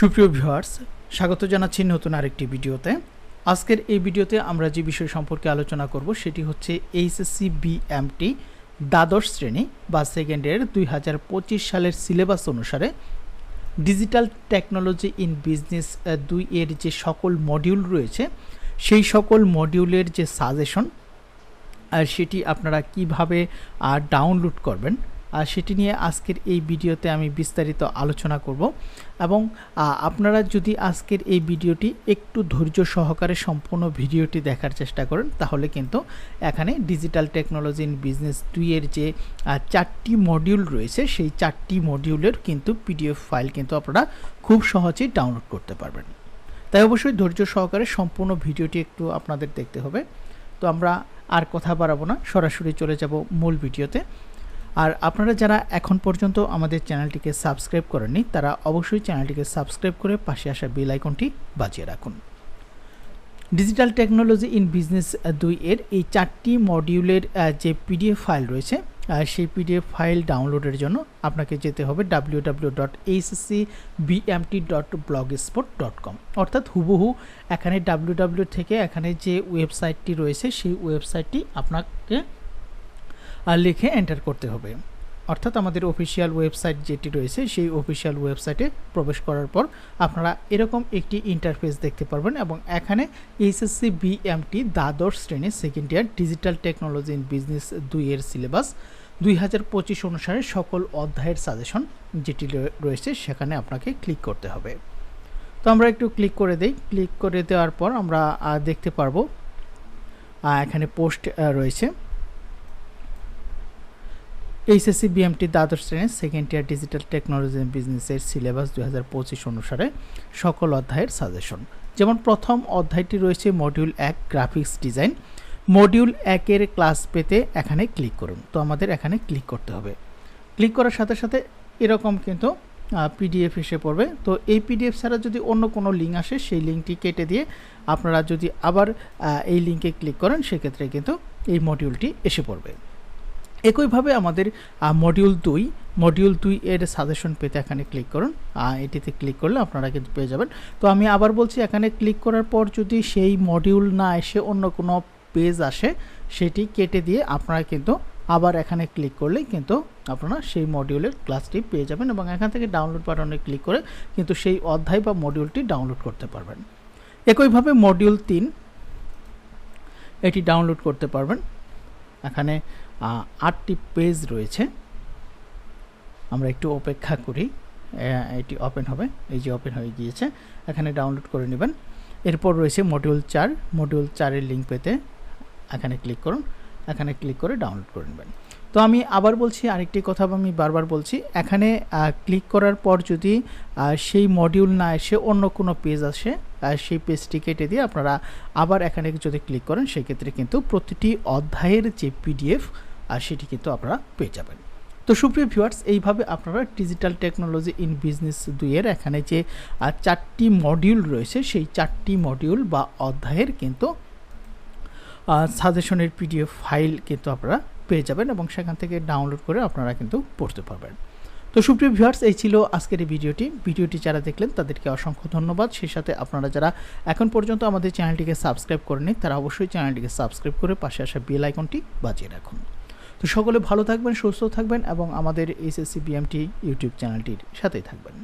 সুপ্রিয় ভিউয়ার্স, স্বাগত জানাচ্ছি নতুন আরেকটি ভিডিওতে। আজকের এই ভিডিওতে আমরা যে বিষয় সম্পর্কে আলোচনা করব সেটি হচ্ছে এইচএসসি বিএমটি দ্বাদশ শ্রেণি বা সেকেন্ড ইয়ার দুই হাজার পঁচিশ সালের সিলেবাস অনুসারে ডিজিটাল টেকনোলজি ইন বিজনেস দুই এর যে সকল মডিউল রয়েছে, সেই সকল মডিউলের যে সাজেশন আর সেটি আপনারা কীভাবে ডাউনলোড করবেন আর সেটি নিয়ে আজকের এই ভিডিওতে আমি বিস্তারিত আলোচনা করব এবং আপনারা যদি আজকের এই ভিডিওটি একটু ধৈর্য সহকারে সম্পূর্ণ ভিডিওটি দেখার চেষ্টা করেন, তাহলে কিন্তু এখানে ডিজিটাল টেকনোলজি ইন বিজনেস দুইয়ের যে চারটি মডিউল রয়েছে, সেই চারটি মডিউলের কিন্তু পিডিএফ ফাইল কিন্তু আপনারা খুব সহজেই ডাউনলোড করতে পারবেন। তাই অবশ্যই ধৈর্য সহকারে সম্পূর্ণ ভিডিওটি একটু আপনাদের দেখতে হবে। তো আমরা আর কথা বাড়াবো না, সরাসরি চলে যাব মূল ভিডিওতে। আর আপনারা যারা এখন পর্যন্ত আমাদের চ্যানেলটিকে সাবস্ক্রাইব করেননি, তারা অবশ্যই চ্যানেলটিকে সাবস্ক্রাইব করে পাশে আসা বেল আইকনটি বাজিয়ে রাখুন। ডিজিটাল টেকনোলজি ইন বিজনেস দুই এর এই চারটি মডিউলের যে পিডিএফ ফাইল রয়েছে সেই পিডিএফ ফাইল ডাউনলোডের জন্য আপনাকে যেতে হবে W W dot HC BMT dot blogspot dot com অর্থাৎ হুবহু এখানে ডাব্লিউ ডাব্লিউ থেকে এখানে যে ওয়েবসাইটটি রয়েছে, সেই ওয়েবসাইটটি আপনাকে লিখে এন্টার করতে হবে। অর্থাৎ আমাদের অফিসিয়াল ওয়েবসাইট যেটি রয়েছে, সেই অফিসিয়াল ওয়েবসাইটে প্রবেশ করার পর আপনারা এরকম একটি ইন্টারফেস দেখতে পারবেন এবং এখানে এইচএসসি বিএমটি দ্বাদশ শ্রেণির second year digital technology in business দুই এর সিলেবাস দুই হাজার পঁচিশ অনুসারে সকল অধ্যায়ের সাজেশন যেটি রয়ে- রয়েছে সেখানে আপনাকে ক্লিক করতে হবে। তো আমরা একটু ক্লিক করে দেই। ক্লিক করে দেওয়ার পর আমরা দেখতে পারব এখানে পোস্ট রয়েছে। এইচএসসি বিএমটি দ্বাদশ শ্রেণির সেকেন্ড ইয়ার ডিজিটাল টেকনোলজি বিজনেসের সিলেবাস দু হাজার পঁচিশ অনুসারে সকল অধ্যায়ের সাজেশন যেমন প্রথম অধ্যায়টি রয়েছে মডিউল এক গ্রাফিক্স ডিজাইন মডিউল একের ক্লাস পেতে এখানে ক্লিক করুন। তো আমাদের এখানে ক্লিক করতে হবে। ক্লিক করার সাথে সাথে এরকম কিন্তু পিডিএফ এসে পড়বে। তো এই পিডিএফ ছাড়া যদি অন্য কোনো লিঙ্ক আসে, সেই লিঙ্কটি কেটে দিয়ে আপনারা যদি আবার এই লিঙ্কে ক্লিক করেন, সেক্ষেত্রে কিন্তু এই মডিউলটি এসে পড়বে। একইভাবে আমাদের মডিউল দুই মডিউল দুই এর সাজেশন পেতে এখানে ক্লিক করুন। এটিতে ক্লিক করলে আপনারা কিন্তু পেয়ে যাবেন। তো আমি আবার বলছি, এখানে ক্লিক করার পর যদি সেই মডিউল না এসে অন্য কোনো পেজ আসে, সেটি কেটে দিয়ে আপনারা কিন্তু আবার এখানে ক্লিক করলেই কিন্তু আপনারা সেই মডিউলের ক্লাসটি পেয়ে যাবেন এবং এখান থেকে ডাউনলোড বাটনে ক্লিক করে কিন্তু সেই অধ্যায় বা মডিউলটি ডাউনলোড করতে পারবেন। একইভাবে মডিউল তিন, এটি ডাউনলোড করতে পারবেন। এখানে আটটি পেজ রয়েছে। আমরা একটু অপেক্ষা করি। এটি ওপেন হবে। এই যে ওপেন হয়ে গিয়েছে, এখানে ডাউনলোড করে নেবেন। এরপর রয়েছে মডিউল চার। মডিউল চারের লিঙ্ক পেতে এখানে ক্লিক করুন। এখানে ক্লিক করে ডাউনলোড করে নেবেন। তো আমি আবার বলছি, আরেকটি কথা আমি বারবার বলছি। এখানে ক্লিক করার পর যদি সেই মডিউল না এসে অন্য কোনো পেজ আসে সেই পেজটি কেটে দিয়ে আপনারা আবার এখানে যদি ক্লিক করেন, সেক্ষেত্রে কিন্তু প্রতিটি অধ্যায়ের যে পিডিএফ আর সেটি কিন্তু আপনারা পেয়ে যাবেন। তো সুপ্রিয় ভিউয়ার্স এইভাবে আপনারা ডিজিটাল টেকনোলজি ইন বিজনেস দুইয়ের এখানে যে চারটি মডিউল রয়েছে, সেই চারটি মডিউল বা অধ্যায়ের কিন্তু সাজেশনের পিডিএফ ফাইল কিন্তু আপনারা পেয়ে যাবেন এবং সেখান থেকে ডাউনলোড করে আপনারা কিন্তু পড়তে পারবেন। তো সুপ্রিয় ভিউয়ার্স, এই ছিল আজকের এই ভিডিওটি। ভিডিওটি যারা দেখলেন, তাদেরকে অসংখ্য ধন্যবাদ। সেই সাথে আপনারা যারা এখন পর্যন্ত আমাদের চ্যানেলটিকে সাবস্ক্রাইব করেনি তারা অবশ্যই চ্যানেলটিকে সাবস্ক্রাইব করে পাশে আসা বেল আইকনটি বাজিয়ে রাখুন। তো সকলে ভালো থাকবেন, সুস্থ থাকবেন এবং আমাদের এসএসসি বিএমটি ইউটিউব চ্যানেলটির সাথেই থাকবেন।